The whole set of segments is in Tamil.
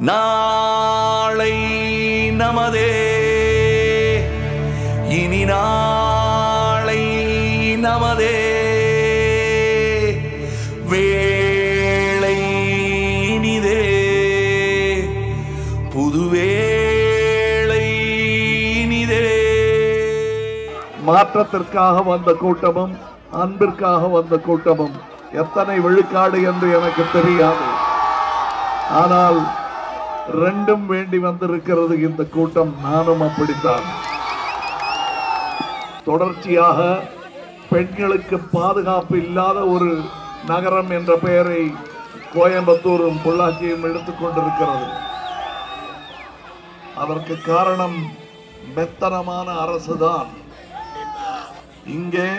நாளை நமதே. இனி நாளை நமதே. வேளை இனிதே. புதுவேளை இனிதே. மாற்றத்திற்காக வந்த கூட்டமும் அன்பிற்காக வந்த கூட்டமும் எத்தனை விழுக்காடு என்று எனக்கு தெரியாது. ஆனால் ரெண்டும் வேண்டி வந்திருக்கிறது இந்த கூட்டம். நானும் அப்படித்தான். தொடர்ச்சியாக பெண்களுக்கு பாதுகாப்பு இல்லாத ஒரு நகரம் என்ற பெயரை கோயம்புத்தூரும் பொள்ளாச்சியும் எடுத்துக்கொண்டிருக்கிறது அதற்கு காரணம் மெத்தனமான அரசுதான். இங்கே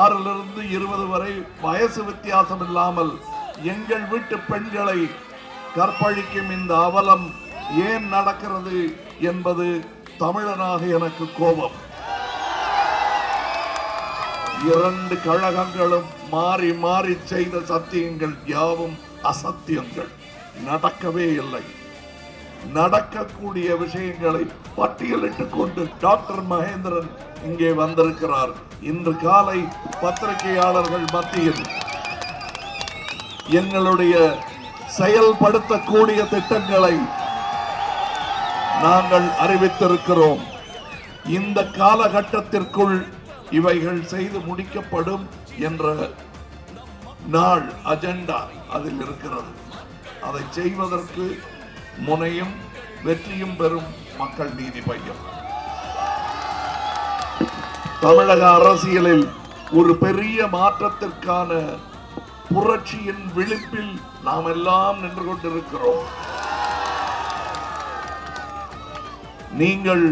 ஆறிலிருந்து இருபது வரை வயசு வித்தியாசம் இல்லாமல் எங்கள் வீட்டு பெண்களை கற்பழிக்கும் இந்த அவலம் ஏன் நடக்கிறது என்பது தமிழனாக எனக்கு கோபம். இரண்டு கழகங்களும் மாறி மாறி செய்த சத்தியங்கள் யாவும் அசத்தியங்கள். நடக்கவே இல்லை. நடக்கக்கூடிய விஷயங்களை பட்டியலிட்டுக் கொண்டு டாக்டர் மகேந்திரன் இங்கே வந்திருக்கிறார். இன்று காலை பத்திரிகையாளர்கள் மத்தியில் எங்களுடைய செயல்படுத்தக்கூடிய திட்டங்களை நாங்கள் அறிவித்திருக்கிறோம். இந்த காலகட்டத்திற்குள் இவைகள் செய்து முடிக்கப்படும் என்ற நாள் அஜெண்டா அதில் இருக்கிறது. அதை செய்வதற்கு முனையும் வெற்றியும் பெறும் மக்கள் நீதி மையம் தமிழக அரசியலில் ஒரு பெரிய மாற்றத்திற்கான புரட்சியின் விழிப்பில் நாம் எல்லாம் நின்று கொண்டிருக்கிறோம். நீங்கள்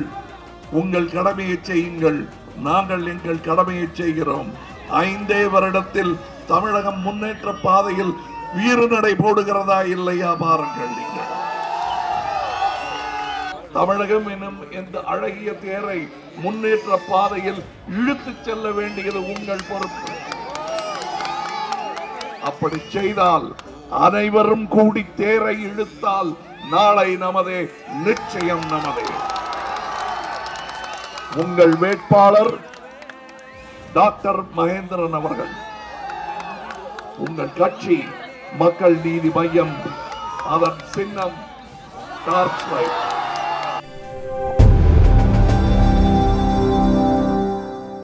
உங்கள் கடமையை செய்யுங்கள். நாங்கள் எங்கள் கடமையை செய்கிறோம். ஐந்தே வருடத்தில் தமிழகம் முன்னேற்ற பாதையில் வீறுநடை போடுகிறதா இல்லையா பாருங்கள் நீங்கள். தமிழகம் எனும் இந்த அழகிய தேரை முன்னேற்ற பாதையில் இழுத்துச் செல்ல வேண்டியது உங்கள் பொறுப்பு. அப்படி செய்தால் அனைவரும் கூடி தேரை இழுத்தால் நாளை நமதே நிச்சயம் நமதே. உங்கள் வேட்பாளர் டாக்டர் மகேந்திரன் அவர்கள். உங்கள் கட்சி மக்கள் நீதி மையம் அதன் சின்னம் டார்ச் லைட்.